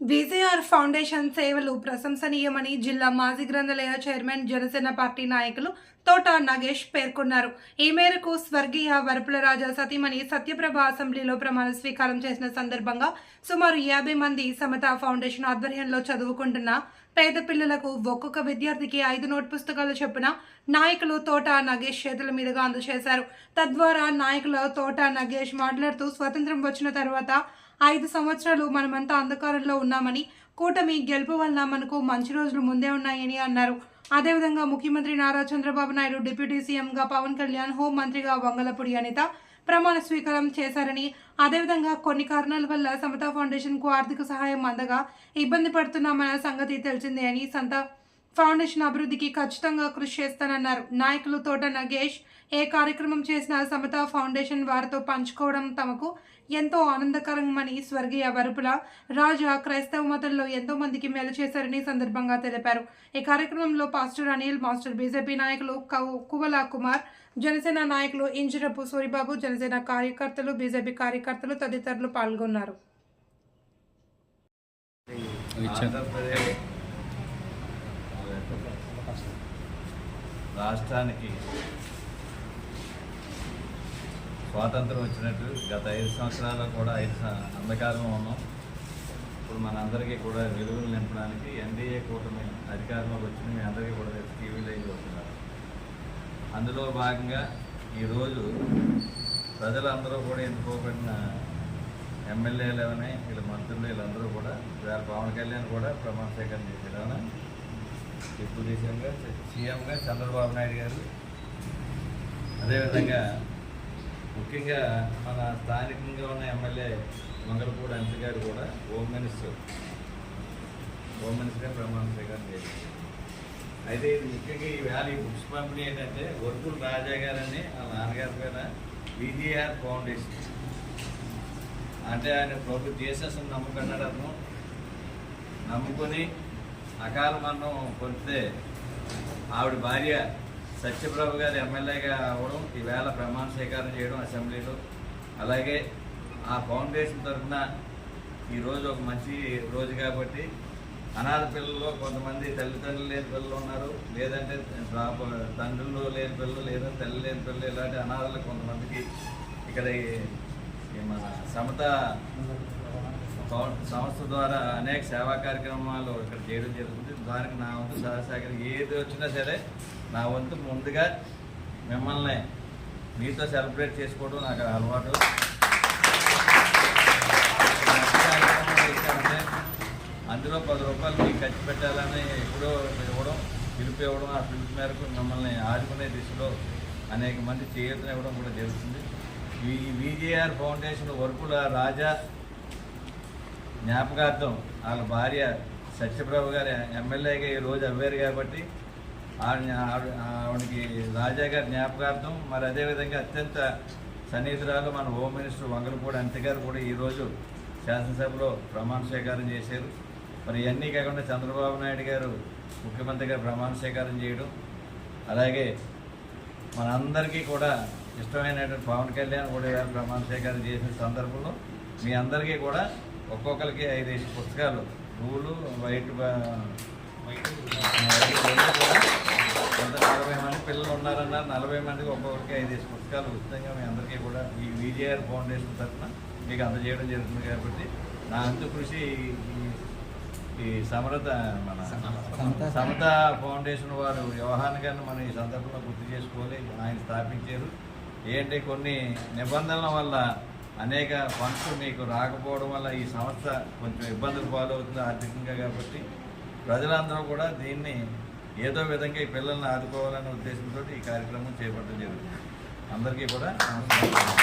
విజయఆర్ foundation సేవలు ప్రశంసనీయమని జిల్లా మాజీ గ్రంథాలయ చైర్మన్ జనసేన పార్టీ నాయకులు తోట నాగేష్ పేర్కొన్నారు. ఈ మేరకు స్వర్గీయ వరపుల రాజా సతీమణి సత్యప్రభ అసెంబ్లీలో ప్రమాణ స్వీకారం చేసిన సందర్భంగా సుమారు యాభై మంది సమత ఫౌండేషన్ ఆధ్వర్యంలో చదువుకుంటున్న పేద పిల్లలకు ఒక్కొక్క విద్యార్థికి ఐదు నోట్ పుస్తకాలు చొప్పున నాయకులు తోట నగేష్ చేతుల మీదుగా అందజేశారు. తద్వారా నాయకులు తోట నగేష్ మాట్లాడుతూ స్వతంత్రం వచ్చిన తర్వాత ఐదు సంవత్సరాలు మనమంతా అంధకారంలో ఉన్నామని కూటమి గెలుపు వలన మనకు మంచి రోజులు ముందే ఉన్నాయని అన్నారు. అదేవిధంగా ముఖ్యమంత్రి నారా చంద్రబాబు నాయుడు డిప్యూటీ సీఎంగా పవన్ కళ్యాణ్ హోం మంత్రిగా వంగలపూడి అనిత ప్రమాణ స్వీకారం చేశారని అదేవిధంగా కొన్ని కారణాల వల్ల సమతా ఫౌండేషన్కు ఆర్థిక సహాయం అందగా ఇబ్బంది పడుతున్నామన్న సంగతి తెలిసిందే అని సంత ఫౌండేషన్ అభివృద్ధికి ఖచ్చితంగా కృషి చేస్తానన్నారు. నాయకులు తోట నగేష్ ఏ కార్యక్రమం చేసినా సమత ఫౌండేషన్ వారితో పంచుకోవడం తమకు ఎంతో ఆనందకరమని స్వర్గీయ వరుపుల రాజా క్రైస్తవ మతంలో ఎంతో మందికి మేలు చేశారని సందర్భంగా తెలిపారు. ఈ కార్యక్రమంలో పాస్టర్ అనిల్ మాస్టర్ బీజేపీ నాయకులు కువల కుమార్ జనసేన నాయకులు ఇంజరపు సూరిబాబు జనసేన కార్యకర్తలు బీజేపీ కార్యకర్తలు తదితరులు పాల్గొన్నారు. రాష్ట్రానికి స్వాతంత్రం వచ్చినట్టు గత ఐదు సంవత్సరాల్లో కూడా ఐదు అంధకారం ఉన్నాం. ఇప్పుడు మనందరికీ కూడా వెలుగులు నింపడానికి ఎన్డీఏ కూటమి అధికారంలోకి వచ్చి మీ అందరికీ కూడా తెలుసు, టీవీలో వస్తున్నారు. అందులో భాగంగా ఈరోజు ప్రజలందరూ కూడా ఎన్నుకోబడిన ఎమ్మెల్యేలవనే వీళ్ళ మంత్రులు వీళ్ళందరూ కూడా వేళ పవన్ కళ్యాణ్ కూడా ప్రమాణ స్వీకారం చేశారు అవునా డిప్యూటీ సీఎంగా చంద్రబాబు నాయుడు గారు అదేవిధంగా ముఖ్యంగా మన స్థానికంగా ఉన్న ఎమ్మెల్యే మంగళపూడి అంత గారు కూడా హోమ్ మినిస్టర్. హోమ్ మినిస్టర్గా ప్రమాణ స్వీకారం చేశారు. అయితే ఇది ముఖ్యంగా ఈ వేళ ఈ బుక్స్ పంపిణీ ఏంటంటే వర్కుల్ రాజా గారని ఆ నాన్నగారి పేర విజిఆర్ ఫౌండేషన్. అంటే ఆయన ప్రభుత్వ జీసస్ నమ్ముకున్నాడు అతను. నమ్ముకొని అకాల మరణం పొందితే ఆవిడ భార్య సత్యప్రభు గారు ఎమ్మెల్యేగా అవ్వడం ఈవేళ ప్రమాణ స్వీకారం చేయడం అసెంబ్లీలో. అలాగే ఆ ఫౌండేషన్ తరఫున ఈరోజు ఒక మంచి రోజు కాబట్టి అనాథ పిల్లలు కొంతమంది తల్లిదండ్రులు లేని పిల్లలు ఉన్నారు. లేదంటే తండ్రులు లేని పిల్లలు లేదంటే తల్లి లేని పిల్లలు ఇలాంటి అనాథలు కొంతమందికి ఇక్కడ మన సమత సంస్థ ద్వారా అనేక సేవా కార్యక్రమాలు ఇక్కడ చేయడం జరుగుతుంది. దానికి నా వంతు సహసాగర్ ఏది వచ్చినా సరే నా వంతు ముందుగా మిమ్మల్ని మీతో సెలబ్రేట్ చేసుకోవడం నాకు అలవాటు. అందులో పది రూపాయలు మీకు ఖర్చు పెట్టాలని ఎప్పుడో ఇవ్వడం పిలుపు ఇవ్వడం ఆ పిలుపు మేరకు మిమ్మల్ని ఆదుకునే దిశలో అనేక మంది చేయూతను ఇవ్వడం కూడా జరుగుతుంది. ఈ విజేఆర్ ఫౌండేషన్ వరకుల రాజా జ్ఞాపకార్థం వాళ్ళ భార్య సత్యప్రభు గారు ఎమ్మెల్యేగా ఈ రోజు అవ్వారు కాబట్టి ఆవిడకి రాజా గారి జ్ఞాపకార్థం. మరి అదేవిధంగా అత్యంత సన్నిహితురాలు మన హోమ్ మినిస్టర్ వంగలపూడి అంత్య గారు కూడా ఈరోజు శాసనసభలో ప్రమాణ స్వీకారం చేశారు. మరి ఇవన్నీ కాకుండా చంద్రబాబు నాయుడు గారు ముఖ్యమంత్రిగా ప్రమాణ స్వీకారం చేయడం అలాగే మనందరికీ కూడా ఇష్టమైనటువంటి పవన్ కళ్యాణ్ కూడా ప్రమాణ స్వీకారం చేసిన సందర్భంలో మీ అందరికీ కూడా ఒక్కొక్కరికి ఐదేసి పుస్తకాలు. బ్లూలు వైట్ నలభై మంది పిల్లలు ఉన్నారన్నారు నలభై మందికి ఒక్కొక్కరికి ఐదేసి పుస్తకాలు ఉచితంగా మీ అందరికీ కూడా ఈ విజయఆర్ ఫౌండేషన్ తరఫున మీకు అందజేయడం జరుగుతుంది కాబట్టి నా అంతు కృషి ఈ- ఈ సమరత మన సమత ఫౌండేషన్ వారు వ్యవహారాన్ని కానీ మనం ఈ సందర్భంలో గుర్తు చేసుకోవాలి. ఆయన స్థాపించారు. ఏంటి కొన్ని నిబంధనల వల్ల అనేక ఫండ్స్ మీకు రాకపోవడం వల్ల ఈ సంస్థ కొంచెం ఇబ్బందులు పాలవుతుంది ఆర్థికంగా కాబట్టి ప్రజలందరూ కూడా దీన్ని ఏదో విధంగా ఈ పిల్లల్ని ఆదుకోవాలనే ఉద్దేశంతో ఈ కార్యక్రమం చేపట్టడం జరుగుతుంది. అందరికీ కూడా నమస్కారం.